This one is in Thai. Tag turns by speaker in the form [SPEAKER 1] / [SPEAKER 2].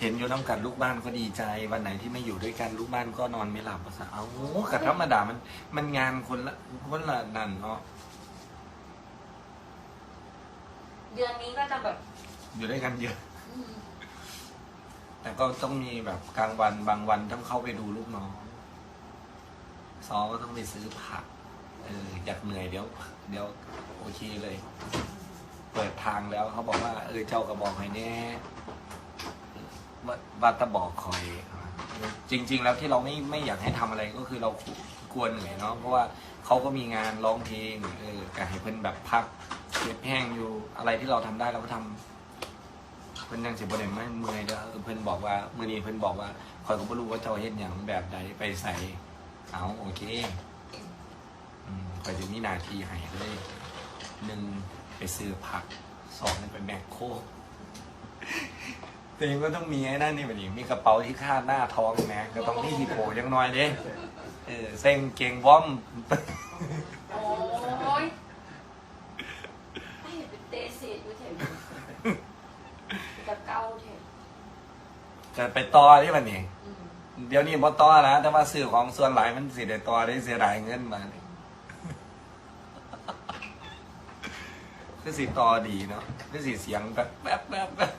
[SPEAKER 1] เห็นอยู่น้ำกันลูกบ้านก็ดีใจ วันไหนที่ไม่อยู่ด้วยกันลูกบ้านก็นอนไม่หลับภาษาเอากับธรรมดามัน มันงานคนละคนละนั่นเนาะ
[SPEAKER 2] เดือนนี้ก็จะแบบ
[SPEAKER 1] อยู่ด้วยกันเยอะ
[SPEAKER 2] อืม
[SPEAKER 1] แต่ก็ต้องมีแบบกลางวันบางวันต้องเข้าไปดูลูกน้องซอก็ต้องไปซื้อผัก เอออยากเหนื่อยเดี๋ยว เดี๋ยวโอเคเลย เปิดทางแล้วเขาบอกว่า เออเจ้ากระบอกหอยแน่ ว่าว่าตะบอกคอย จริง ๆ แล้วที่เราไม่ไม่อยากให้ทำอะไรก็คือเรากลัวเหนื่อยเนาะเพราะว่าเขาก็มีงานร้องเพลงเออก็ให้เพิ่นแบบพักเก็บแห้งอยู่อะไรที่เราทำได้เราก็ทำเพิ่นยังสิบ่ได้ไม่เมื่อยเด้อเพิ่นบอกว่ามื้อนี้เพิ่นบอกว่าคอยก็บ่รู้ว่าเจ้าเฮ็ดหยังแบบใดไปใส่เอาโอเคอืมคอยจะมีหน้าที่ให้เลยหนึ่งไปซื้อผักสองไปแมคโค รแต่ยังก็ต้องมีไอ้นั่นนี่บัดนี้มีกระเป๋าที่คาดหน้าท้องนะก็ต้องมีที่โผล่จังน้อยเด้เออเส้นเกงว่อม
[SPEAKER 2] โอ้ยไม่เห็นเป็นเตะเศษอยู่เถอะกระเก้าเถอะ
[SPEAKER 1] จะไปต่อที่บัดนี้
[SPEAKER 2] อืม
[SPEAKER 1] เดี๋ยวนี้บ่ต่อนะแต่ว่าซื้อของส่วนหลายมันสิได้ต่อได้เสียดายเงินมาเนี่ยคือสิต่อดีเนาะคือสิเสียงแบบแบบแบบแบบ